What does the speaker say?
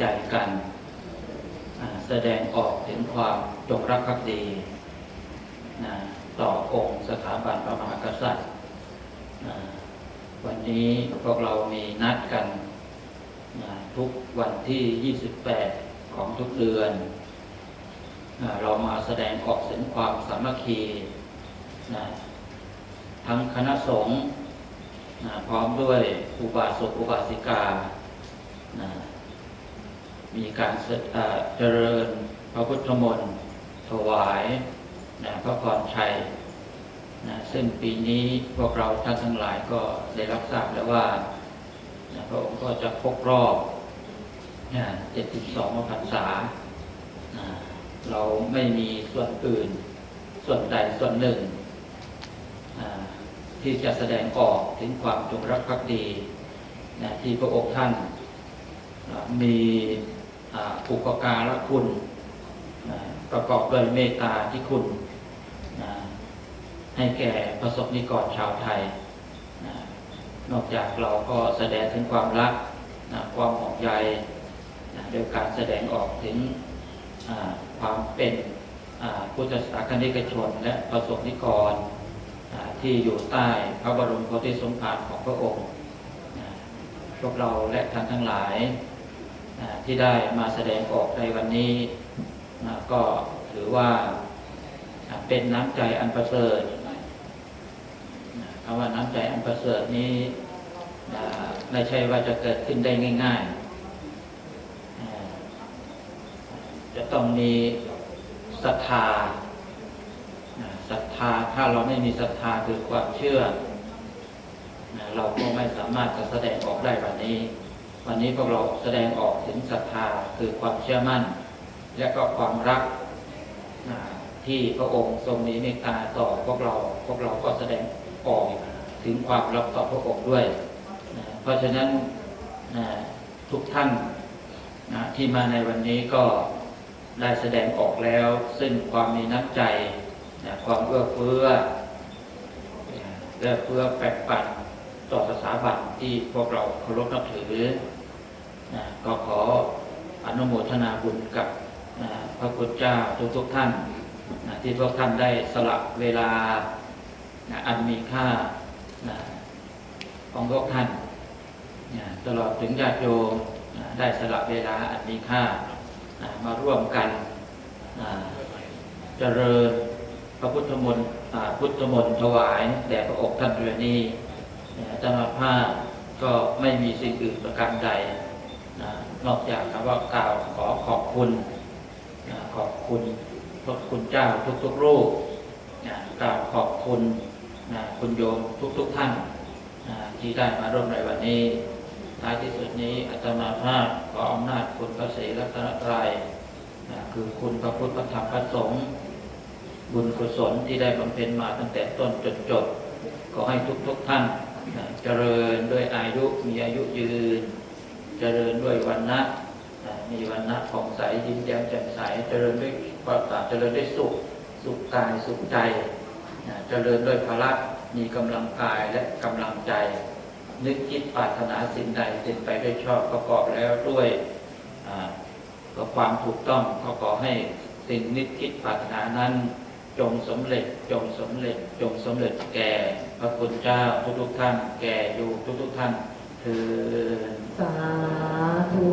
ใจกัน แสดงออกถึงความจงรักภักดีนะต่อองค์สถาบันพระมหากษัตริย์นะวันนี้พวกเรามีนัดกันนะทุกวันที่ 28 ของทุกเดือนนะเรามาแสดงออกถึงความสามัคคีนะทั้งคณะสงฆ์นะพร้อมด้วยอุบาสกอุบาสิกานะ มีการเจริญพระพุทธมนต์ถวายนะพระพรชัยนะซึ่งปีนี้พวกเราท่านทั้งหลายก็ได้รับทราบแล้วว่านะพระองค์ก็จะครบรอบนะ72พรรษานะเราไม่มีส่วนอื่น ส่วนใดส่วนหนึ่งอ่าที่จะแสดงออกถึงความจงรักภักดีนะที่พระองค์ท่านอ่ามี อ่าอุปการะคุณประกอบด้วยเมตตาที่คุณ ให้แก่ประสบนิกรชาวไทย นอกจากเราก็แสดงถึงความรักความห่วงใยโดยการแสดงออกถึงความเป็นพุทธศาสนิกชนและประสบนิกรที่อยู่ใต้พระบรมโพธิสมภารของพระองค์ พวกเราและท่านทั้งหลาย ที่ได้มาแสดงออกในวันนี้นะก็ถือว่าเป็นน้ำใจอันประเสริฐคำว่าน้ำใจอันประเสริฐนี้ไม่ใช่ว่าจะเกิดขึ้นได้ง่ายๆ จะต้องมีศรัทธาศรัทธาถ้าเราไม่มีศรัทธาคือความเชื่อ เราก็ไม่สามารถจะแสดงออกได้วันนี้ วันนี้พวกเราแสดงออกถึงศรัทธาคือความเชื่อมั่น และก็ความรักที่พระองค์ทรงมีเมตตาต่อพวกเราพวกเราก็แสดงออกถึงความรักต่อพระองค์ด้วยนะเพราะฉะนั้นนะทุกท่านนะที่มาในวันนี้ก็ได้แสดงออกแล้ว ซึ่งความมีน้ำใจนะความเอื้อเฟื้อนะเอื้อเฟื้อแปกปัน ต่อสถาบันที่พวกเราเคารพนับถือก็ขออนุโมทนาบุญกับพระพุทธเจ้าทุกๆท่านที่พวกท่านได้สละเวลาอันมีค่าของพวกท่านตลอดถึงญาติโยมได้สละเวลาอันมีค่ามาร่วมกันเจริญพระพุทธมนต์พุทธมนต์ถวายแด่พระองค์ท่านเรือน นี้อาจารย์ภาพก็ไม่มีสิ่งอื่นประการใดนะนอกจากคำว่ากล่าวขอขอบคุณนะขอบคุณพระคุณเจ้าทุกๆรูปนะกล่าวขอบคุณนะคุณโยมทุกๆท่านนะที่ได้มาร่วมในวันนี้ท้ายที่สุดนี้อาตมาภาพขออำนาจคุณพระศรีรัตนตรัยนะคือคุณพระพุทธพระธรรมพระสงฆ์บุญกุศลที่ได้บำเพ็ญมาตั้งแต่ต้นจนจบขอให้ทุกๆท่าน เจริญด้วยอายุมีอายุยืน เจริญด้วยวันนะนะมีวันนะผ่องใสยิ้มแย้มแจ่มใส เจริญด้วยความสาเจริญด้วยสุขสุขกายสุขใจนะเจริญด้วยพละมีกำลังกายและกำลังใจ นึกคิดปรารถนาสิ่งใดเป็นไปด้วยชอบประกอบแล้วด้วยอ่าก็ความถูกต้องก็ขอให้สิ่งนึกคิดปรารถนานั้น จงสำเร็จจงสำเร็จจงสำเร็จแก่พระคุณเจ้าทุกทุกท่าน แก่อยู่ทุกๆท่าน คือ สาธุ